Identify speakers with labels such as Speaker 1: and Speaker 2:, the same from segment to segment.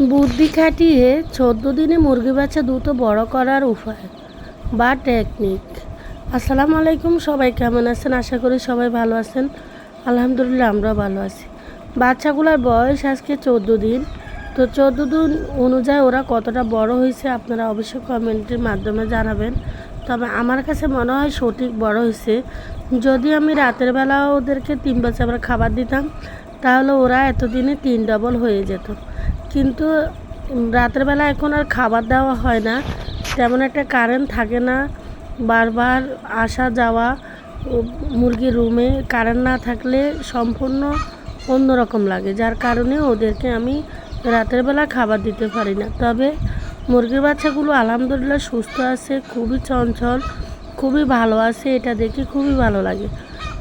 Speaker 1: বুদ্ধি খাটিয়ে চোদ্দ দিনে মুরগি বাচ্চা দ্রুত বড় করার উপায় বা টেকনিক আসসালামু আলাইকুম, সবাই কেমন আছেন? আশা করি সবাই ভালো আছেন। আলহামদুলিল্লাহ আমরা ভালো আছি। বাচ্চাগুলোর বয়স আজকে চোদ্দ দিন। তো চোদ্দ দিন অনুযায়ী ওরা কতটা বড় হয়েছে আপনারা অবশ্যই কমেন্টের মাধ্যমে জানাবেন। তবে আমার কাছে মনে হয় সঠিক বড় হয়েছে। যদি আমি রাতের বেলা ওদেরকে তিন বাচ্চা আমরা খাবার দিতাম, তাহলে ওরা এতদিনে তিন ডবল হয়ে যেত। কিন্তু রাতের বেলা এখন আর খাবার দেওয়া হয় না। তেমন একটা কারেন্ট থাকে না। বারবার আসা যাওয়া মুরগির রুমে কারেন্ট না থাকলে সম্পূর্ণ অন্যরকম লাগে। যার কারণে ওদেরকে আমি রাতের বেলা খাবার দিতে পারি না। তবে মুরগির বাচ্চাগুলো আলহামদুলিল্লাহ সুস্থ আছে, খুবই চঞ্চল, খুবই ভালো আছে, এটা দেখে খুবই ভালো লাগে।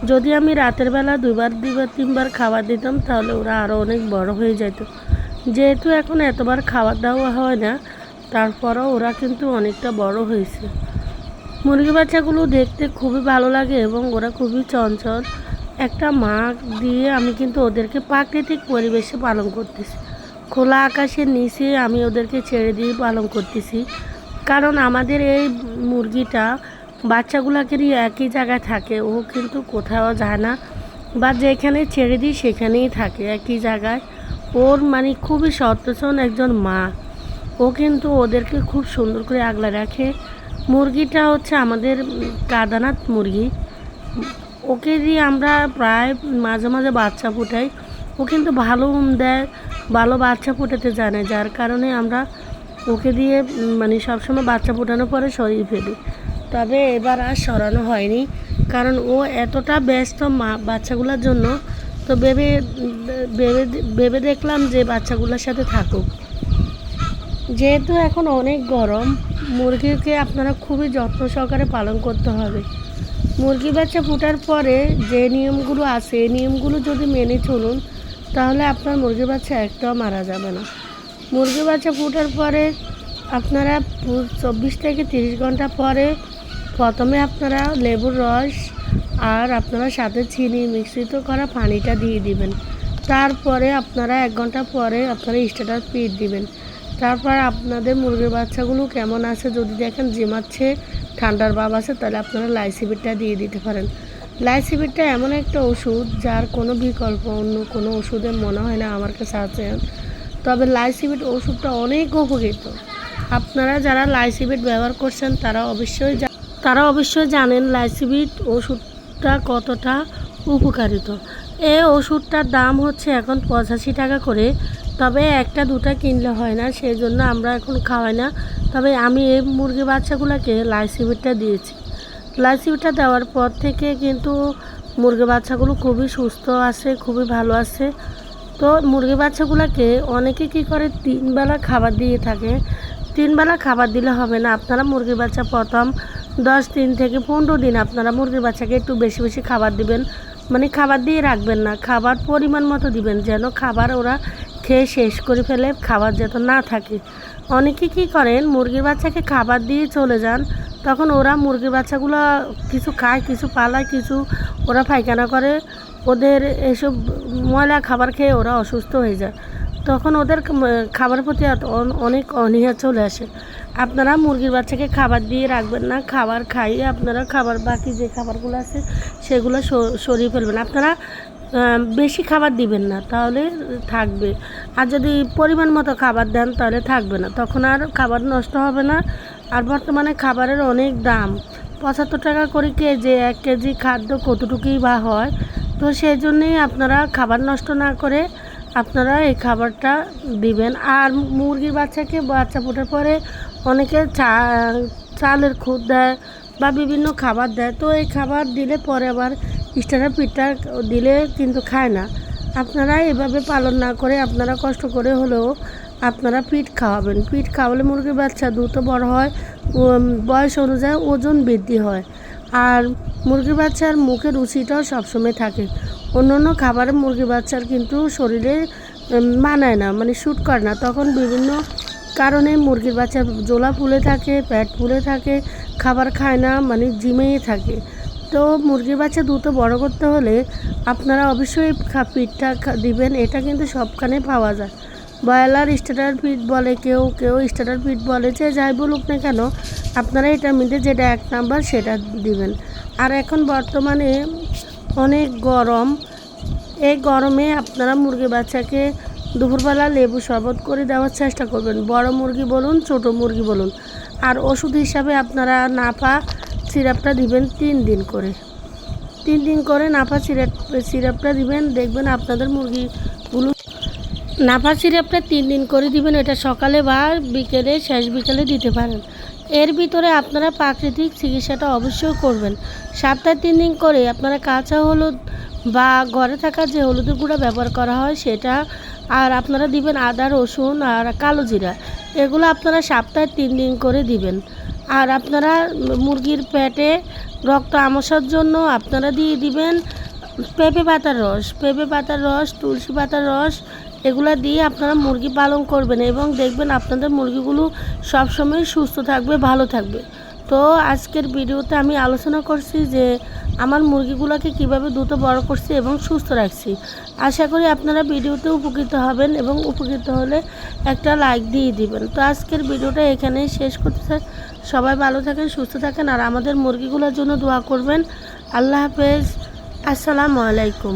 Speaker 1: যদি আমি রাতের বেলা দুবার দুবার, তিনবার খাবার দিতাম, তাহলে ওরা আরও অনেক বড় হয়ে যেত যেহেতু এখন এতবার খাবার দাওয়া হয় না, তারপরও ওরা কিন্তু অনেকটা বড় হয়েছে। মুরগি বাচ্চাগুলো দেখতে খুবই ভালো লাগে এবং ওরা খুবই চঞ্চল। একটা মা দিয়ে আমি কিন্তু ওদেরকে প্রাকৃতিক পরিবেশে পালন করতেছি। খোলা আকাশের নিচে আমি ওদেরকে ছেড়ে দিয়ে পালন করতেছি। কারণ আমাদের এই মুরগিটা বাচ্চাগুলোকেরই একই জায়গায় থাকে, ও কিন্তু কোথাও যায় না। বা যেখানে ছেড়ে দিই সেখানেই থাকে, একই জায়গায়। ওর মানে খুবই সচেতন একজন মা। ও কিন্তু ওদেরকে খুব সুন্দর করে আগলা রাখে। মুরগিটা হচ্ছে আমাদের কাদানাথ মুরগি। ওকে দিয়ে আমরা প্রায় মাঝে মাঝে বাচ্চা ফুটাই। ও কিন্তু ভালো উম দেয়, ভালো বাচ্চা ফুটাতে জানে, যার কারণে আমরা ওকে দিয়ে মানে সবসময় বাচ্চা ফোটানোর পরে সরিয়ে ফেলি। তবে এবার আর সরানো হয়নি, কারণ ও এতটা ব্যস্ত মা, বাচ্চাগুলোর জন্য তো ভেবে ভেবে ভেবে দেখলাম যে বাচ্চাগুলোর সাথে থাকুক। যেহেতু এখন অনেক গরম, মুরগিকে আপনারা খুবই যত্ন সহকারে পালন করতে হবে। মুরগি বাচ্চা ফোটার পরে যে নিয়মগুলো আছে, এই নিয়মগুলো যদি মেনে চলুন, তাহলে আপনার মুরগি বাচ্চা একটাও মারা যাবে না। মুরগি বাচ্চা ফোটার পরে আপনারা চব্বিশ থেকে তিরিশ ঘণ্টা পরে প্রথমে আপনারা লেবুর রস আর আপনারা সাথে চিনি মিশ্রিত করা পানিটা দিয়ে দিবেন। তারপরে আপনারা এক ঘণ্টা পরে আপনারা স্টার্টার পিট দিবেন। তারপর আপনাদের মুরগির বাচ্চাগুলো কেমন আছে যদি দেখেন জিমাচ্ছে, ঠান্ডার ভাব আছে, তাহলে আপনারা লাইসিবিটটা দিয়ে দিতে পারেন। লাইসিবিটটা এমন একটা ওষুধ যার কোনো বিকল্প, অন্য কোনো ওষুধে মনে হয় না আমার কাছে আছে। তবে লাইসিবিট ওষুধটা অনেক উপকৃত। আপনারা যারা লাইসিবিট ব্যবহার করছেন, তারা অবশ্যই তারা অবশ্যই জানেন লাইসিবিট ওষুধটা কতটা উপকারিত? এ ওষুধটার দাম হচ্ছে এখন পঁচাশি টাকা করে। তবে একটা দুটা কিনলে হয় না সেই জন্য আমরা এখন খাওয়াই না। তবে আমি এই মুরগি বাচ্চাগুলোকে লাইসিবিটটা দিয়েছি। লাইসিবিটটা দেওয়ার পর থেকে কিন্তু মুরগি বাচ্চাগুলো খুবই সুস্থ আছে, খুবই ভালো আছে। তো মুরগি বাচ্চাগুলোকে অনেকে কি করে তিন বেলা খাবার দিয়ে থাকে। তিন বেলা খাবার দিলে হবে না। আপনারা মুরগি বাচ্চা প্রথম দশ দিন থেকে পনেরো দিন আপনারা মুরগির বাচ্চাকে একটু বেশি বেশি খাবার দিবেন। মানে খাবার দিয়ে রাখবেন না, খাবার পরিমাণ মতো দিবেন যেন খাবার ওরা খেয়ে শেষ করে ফেলে, খাবার যাতে না থাকে। অনেকে কি করেন, মুরগির বাচ্চাকে খাবার দিয়ে চলে যান, তখন ওরা মুরগির বাচ্চাগুলো কিছু খায়, কিছু পালায়, কিছু ওরা পায়খানা করে। ওদের এসব ময়লা খাবার খেয়ে ওরা অসুস্থ হয়ে যায়। তখন ওদের খাবার প্রতি অনেক অনীহা চলে আসে। আপনারা মুরগির বাচ্চাকে খাবার দিয়ে রাখবেন না, খাবার খাইয়ে আপনারা খাবার, বাকি যে খাবারগুলো আছে সেগুলো সরিয়ে ফেলবেন। আপনারা বেশি খাবার দিবেন না, তাহলে থাকবে। আর যদি পরিমাণ মতো খাবার দেন, তাহলে থাকবে না। তখন আর খাবার নষ্ট হবে না। আর বর্তমানে খাবারের অনেক দাম। পঁচাত্তর টাকা করে কেজি, এক কেজি খাদ্য কতটুকুই বা হয়? তো সেই জন্যেই আপনারা খাবার নষ্ট না করে আপনারা এই খাবারটা দিবেন। আর মুরগির বাচ্চাকে বাচ্চা ফোটার পরে অনেকে চা, চালের খুদ দেয় বা বিভিন্ন খাবার দেয়। তো এই খাবার দিলে পরে আবার স্টারের পিঠটা দিলে কিন্তু খায় না। আপনারা এভাবে পালন না করে আপনারা কষ্ট করে হলেও আপনারা পিঠ খাওয়াবেন। পিঠ খাওয়ালে মুরগির বাচ্চা দ্রুত বড় হয় বয়স অনুযায়ী ওজন বৃদ্ধি হয়। আর মুরগির বাচ্চার মুখের রুচিটাও সবসময় থাকে। অন্য অন্য খাবারে মুরগির বাচ্চার কিন্তু শরীরে মানায় না মানে শ্যুট করে না। তখন বিভিন্ন কারণে মুরগির বাচ্চা জোলা ফুলে থাকে, পেট ফুলে থাকে, খাবার খায় না মানে জিমেই থাকে। তো মুরগির বাচ্চা দ্রুত বড় করতে হলে আপনারা অবশ্যই খা- দিবেন। এটা কিন্তু সবখানে পাওয়া যায়। ব্রয়লার স্টার্টার ফিট বলে, কেউ কেউ স্টার্টার ফিট বলে, যে যাই বলুক না কেন আপনারা এটার মধ্যে যেটা এক নাম্বার সেটা দিবেন। আর এখন বর্তমানে অনেক গরম। এই গরমে আপনারা মুরগি বাচ্চাকে দুপুরবেলা লেবু শরবত করে দেওয়ার চেষ্টা করবেন। বড় মুরগি বলুন, ছোট মুরগি বলুন। আর ওষুধ হিসাবে আপনারা নাফা সিরাপটা দিবেন তিন দিন করে। তিন দিন করে নাফা সিরাপ, সিরাপটা দিবেন। দেখবেন আপনাদের মুরগিগুলো নাফা সিরাপটা তিন দিন করে দিবেন। এটা সকালে বা বিকেলে, শেষ বিকেলে দিতে পারেন। এর ভিতরে আপনারা প্রাকৃতিক চিকিৎসাটা অবশ্যই করবেন। সপ্তাহে তিন দিন করে আপনারা কাঁচা হলুদ বা ঘরে থাকা যে হলুদের গুঁড়া ব্যবহার করা হয় সেটা, আর আপনারা দিবেন আদা, রসুন আর কালো জিরা। এগুলো আপনারা সপ্তাহে তিন দিন করে দিবেন। আর আপনারা মুরগির পেটে রক্ত আমসার জন্য আপনারা দিয়ে দিবেন পেঁপে পাতার রস। পেঁপে পাতার রস, তুলসী পাতার রস এগুলা দিয়ে আপনারা মুরগি পালন করবেন এবং দেখবেন আপনাদের মুরগিগুলো সবসময় সুস্থ থাকবে, ভালো থাকবে। তো আজকের ভিডিওতে আমি আলোচনা করছি যে আমার মুরগিগুলোকে কীভাবে দ্রুত বড় করছি এবং সুস্থ রাখছি। আশা করি আপনারা ভিডিওতে উপকৃত হবেন এবং উপকৃত হলে একটা লাইক দিয়ে দিবেন। তো আজকের ভিডিওটা এখানেই শেষ করতে চাই সবাই ভালো থাকেন, সুস্থ থাকেন আর আমাদের মুরগিগুলোর জন্য দোয়া করবেন। আল্লাহ হাফেজ। আসসালামু আলাইকুম।